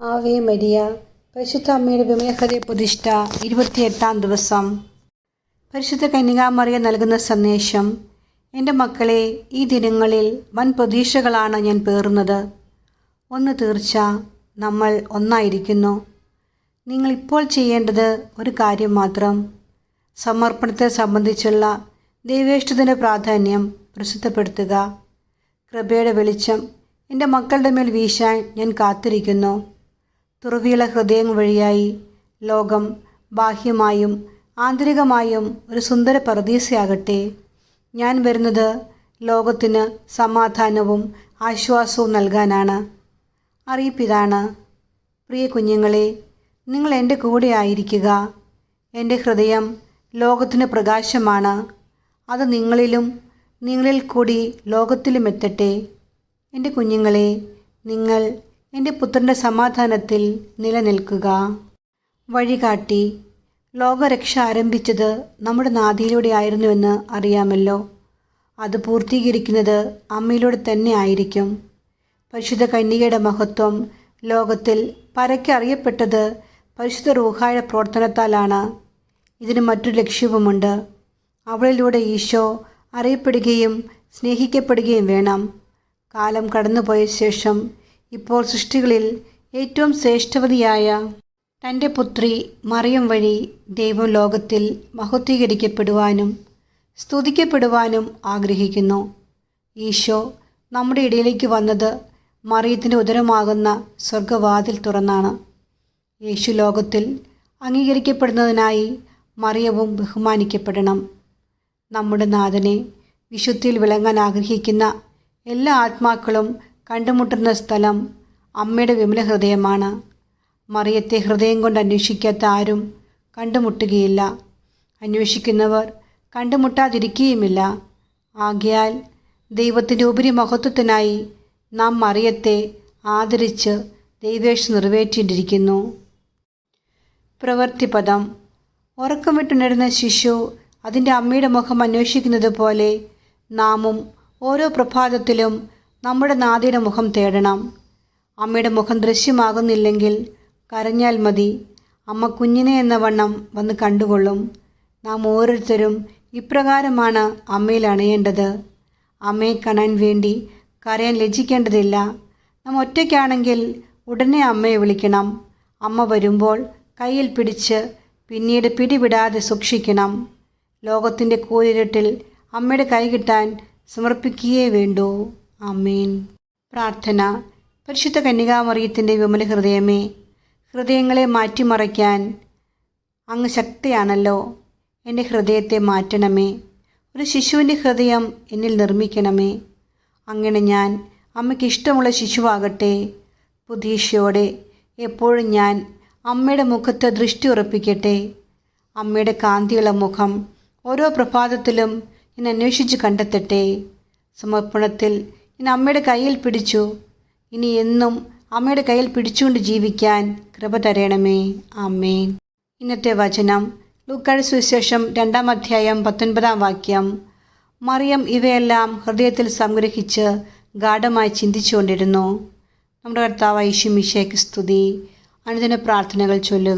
Ave Maria. പരിശുദ്ധ അമ്മയുടെ വിമയഹൃദയ പ്രതിഷ്ഠ ഇരുപത്തിയെട്ടാം ദിവസം. പരിശുദ്ധ കന്യകാമറിയ നൽകുന്ന സന്ദേശം എന്റെ മക്കളെ ഈ ദിനങ്ങളിൽ വൻ പ്രതീക്ഷകളാണ് ഞാൻ പേറുന്നത്. ഒന്ന് തീർച്ച നമ്മൾ ഒന്നായിരിക്കുന്നു. നിങ്ങൾ ഇപ്പോൾ ചെയ്യേണ്ടത് ഒരു കാര്യം മാത്രം. സമർപ്പണത്തെ സംബന്ധിച്ചുള്ള ദൈവേഷ്ടത്തിന്റെ പ്രാധാന്യം പ്രസിദ്ധപ്പെടുത്തുക. കൃപയുടെ വെളിച്ചം എന്റെ മക്കളുടെ മേൽ വീശാൻ ഞാൻ കാത്തിരിക്കുന്നു. തുറവിയുള്ള ഹൃദയം വഴിയായി ലോകം ബാഹ്യമായും ആന്തരികമായും ഒരു സുന്ദര പറദീസയാകട്ടെ ഞാൻ വരുന്നത് ലോകത്തിന് സമാധാനവും ആശ്വാസവും നൽകാനാണ്. അറിയിപ്പിതാണ്. പ്രിയ കുഞ്ഞുങ്ങളെ നിങ്ങൾ എന്റെ കൂടെ ആയിരിക്കുക. എന്റെ ഹൃദയം ലോകത്തിന് പ്രകാശമാണ്. അത് നിങ്ങളിലും നിങ്ങളിൽ കൂടി ലോകത്തിലും എത്തട്ടെ. എന്റെ കുഞ്ഞുങ്ങളെ നിങ്ങൾ എന്റെ പുത്രന്റെ സമാധാനത്തിൽ നിലനിൽക്കുക. വഴികാട്ടി. ലോകരക്ഷ ആരംഭിച്ചത് നമ്മുടെ നാദിയിലൂടെ ആയിരുന്നുവെന്ന് അറിയാമല്ലോ. അത് പൂർത്തീകരിക്കുന്നത് അമ്മയിലൂടെ തന്നെ ആയിരിക്കും. പരിശുദ്ധ കന്യകയുടെ മഹത്വം ലോകത്തിൽ പരക്കെ അറിയപ്പെട്ടത് പരിശുദ്ധ റൂഹായുടെ പ്രവർത്തനത്താലാണ്. ഇതിന് മറ്റൊരു ലക്ഷ്യവുമുണ്ട്. അവളിലൂടെ ഈശോ അറിയപ്പെടുകയും സ്നേഹിക്കപ്പെടുകയും വേണം. കാലം കടന്നുപോയ ശേഷം ഇപ്പോൾ സൃഷ്ടികളിൽ ഏറ്റവും ശ്രേഷ്ഠവതിയായ തന്റെ പുത്രി മറിയം വഴി ദൈവം ലോകത്തിൽ മഹത്വീകരിക്കപ്പെടുവാനും സ്തുതിക്കപ്പെടുവാനും ആഗ്രഹിക്കുന്നു. ഈശോ നമ്മുടെ ഇടയിലേക്ക് വന്നത് മറിയത്തിന്റെ ഉദരമാകുന്ന സ്വർഗവാതിൽ തുറന്നാണ്. യേശു ലോകത്തിൽ അംഗീകരിക്കപ്പെടുന്നതിനായി മറിയവും ബഹുമാനിക്കപ്പെടണം. നമ്മുടെ നാഥനെ വിശുദ്ധിയിൽ വിളങ്ങാൻ ആഗ്രഹിക്കുന്ന എല്ലാ ആത്മാക്കളും കണ്ടുമുട്ടുന്ന സ്ഥലം അമ്മയുടെ വിമല ഹൃദയമാണ്. മറിയത്തെ ഹൃദയം കൊണ്ട് അന്വേഷിക്കാത്ത ആരും കണ്ടുമുട്ടുകയില്ല. അന്വേഷിക്കുന്നവർ കണ്ടുമുട്ടാതിരിക്കുകയുമില്ല. ആകയാൽ ദൈവത്തിന്റെ ഉപരി മഹത്വത്തിനായി നാം മറിയത്തെ ആദരിച്ച് ദൈവേഷ് നിറവേറ്റിയിട്ടിരിക്കുന്നു. പ്രവൃത്തിപദം ഉറക്കം വിട്ടുണരുന്ന ശിശു അതിന്റെ അമ്മയുടെ മുഖം അന്വേഷിക്കുന്നത് പോലെ നാമും ഓരോ പ്രഭാതത്തിലും നമ്മുടെ നാദിയുടെ മുഖം തേടണം. അമ്മയുടെ മുഖം ദൃശ്യമാകുന്നില്ലെങ്കിൽ കരഞ്ഞാൽ മതി. അമ്മ കുഞ്ഞിനെ എന്ന വണ്ണം വന്ന് കണ്ടുകൊള്ളും. നാം ഓരോരുത്തരും ഇപ്രകാരമാണ് അമ്മയിൽ അണയേണ്ടത്. അമ്മയെ കാണാൻ വേണ്ടി കരയാൻ ലജ്ജിക്കേണ്ടതില്ല. നാം ഒറ്റയ്ക്കാണെങ്കിൽ ഉടനെ അമ്മയെ വിളിക്കണം. അമ്മ വരുമ്പോൾ കയ്യിൽ പിടിച്ച് പിന്നീട് പിടിവിടാതെ സൂക്ഷിക്കണം. ലോകത്തിന്റെ കൂരിരുട്ടിൽ അമ്മയുടെ കൈ കിട്ടാൻ സമർപ്പിക്കുകയേ വേണ്ടൂ. അമ്മേൻ പ്രാർത്ഥന. പരിശുദ്ധ കന്യകാമറിയത്തിന്റെ വിമല ഹൃദയമേ ഹൃദയങ്ങളെ മാറ്റിമറയ്ക്കാൻ അങ്ങ് ശക്തിയാണല്ലോ. എന്റെ ഹൃദയത്തെ മാറ്റണമേ. ഒരു ശിശുവിന്റെ ഹൃദയം എന്നിൽ നിർമ്മിക്കണമേ. അങ്ങനെ ഞാൻ അമ്മയ്ക്ക് ഇഷ്ടമുള്ള ശിശുവാകട്ടെ. പ്രതീക്ഷയോടെ എപ്പോഴും ഞാൻ അമ്മയുടെ മുഖത്ത് ദൃഷ്ടി ഉറപ്പിക്കട്ടെ. അമ്മയുടെ കാന്തിയുള്ള മുഖം ഓരോ പ്രഭാതത്തിലും ഞാൻ അന്വേഷിച്ച് കണ്ടെത്തട്ടെ. സമർപ്പണത്തിൽ ഞാൻ അമ്മയുടെ കയ്യിൽ പിടിച്ചു. ഇനി എന്നും അമ്മയുടെ കയ്യിൽ പിടിച്ചുകൊണ്ട് ജീവിക്കാൻ കൃപ തരണമേ. അമ്മേ ഇന്നത്തെ വചനം ലൂക്കാട് സുവിശേഷം രണ്ടാം അധ്യായം പത്തൊൻപതാം വാക്യം. മറിയം ഇവയെല്ലാം ഹൃദയത്തിൽ സംഗ്രഹിച്ച് ഗാഢമായി ചിന്തിച്ചുകൊണ്ടിരുന്നു. നമ്മുടെ കർത്താവ് ഐശുമിഷയ്ക്ക് സ്തുതി. അനുദിന പ്രാർത്ഥനകൾ ചൊല്ലുക.